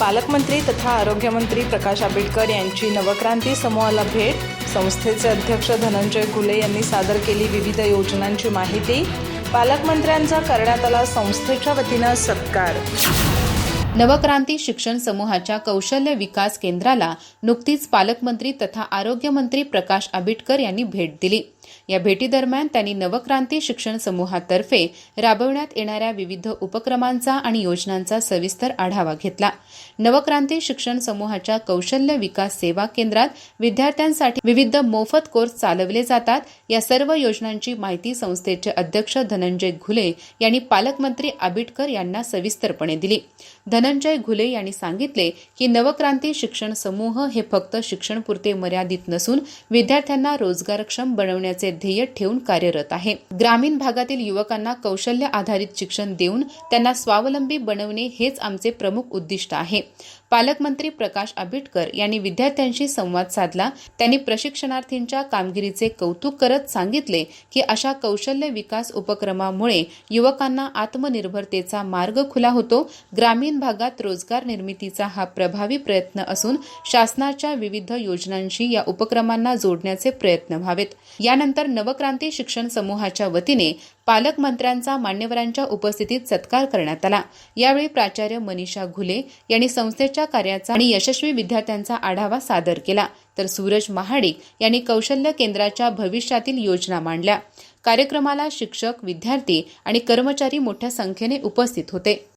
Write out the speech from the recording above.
पालकमंत्री तथा आरोग्यमंत्री प्रकाश आंबेडकर यांची नवक्रांती समूहाला भेट संस्थेचे अध्यक्ष धनंजय घुले यांनी सादर केली विविध योजनांची माहिती. पालकमंत्र्यांचा करण्यात आला संस्थेच्या वतीनं सत्कार. नवक्रांती शिक्षण समूहाच्या कौशल्य विकास केंद्राला नुकतीच पालकमंत्री तथा आरोग्यमंत्री प्रकाश आंबेडकर यांनी भेट दिली. या भेटीदरम्यान त्यांनी नवक्रांती शिक्षण समूहातर्फे राबवण्यात येणाऱ्या विविध उपक्रमांचा आणि योजनांचा सविस्तर आढावा घेतला. नवक्रांती शिक्षण समूहाच्या कौशल्य विकास सेवा केंद्रात विद्यार्थ्यांसाठी विविध मोफत कोर्स चालवले जातात. या सर्व योजनांची माहिती संस्थेचे अध्यक्ष धनंजय घुले यांनी पालकमंत्री आबिटकर यांना सविस्तरपणे दिली. धनंजय घुले यांनी सांगितले की नवक्रांती शिक्षण समूह हे फक्त शिक्षणपुरते मर्यादित नसून विद्यार्थ्यांना रोजगारक्षम बनवण्याचे ध्येय ठेवून कार्यरत आहे. ग्रामीण भागातील युवकांना कौशल्य आधारित शिक्षण देऊन त्यांना स्वावलंबी बनवणे हेच आमचे प्रमुख उद्दिष्ट आहे. पालकमंत्री प्रकाश आंबेडकर यांनी विद्यार्थ्यांशी संवाद साधला. त्यांनी प्रशिक्षणार्थींच्या कामगिरीचे कौतुक करत सांगितले की अशा कौशल्य विकास उपक्रमामुळे युवकांना आत्मनिर्भरतेचा मार्ग खुला होतो. ग्रामीण भागात रोजगार निर्मितीचा हा प्रभावी प्रयत्न असून शासनाच्या विविध योजनांशी या उपक्रमांना जोडण्याचे प्रयत्न व्हावेत. यानंतर नवक्रांती शिक्षण समूहाच्या वतीने पालकमंत्र्यांचा मान्यवरांच्या उपस्थितीत सत्कार करण्यात आला. यावेळी प्राचार्य मनीषा घुले यांनी संस्थेच्या कार्याचा आणि यशस्वी विद्यार्थ्यांचा आढावा सादर केला. तर सूरज महाडिक यांनी कौशल्य केंद्राच्या भविष्यातील योजना मांडल्या. कार्यक्रमाला शिक्षक विद्यार्थी आणि कर्मचारी मोठ्या संख्येने उपस्थित होते.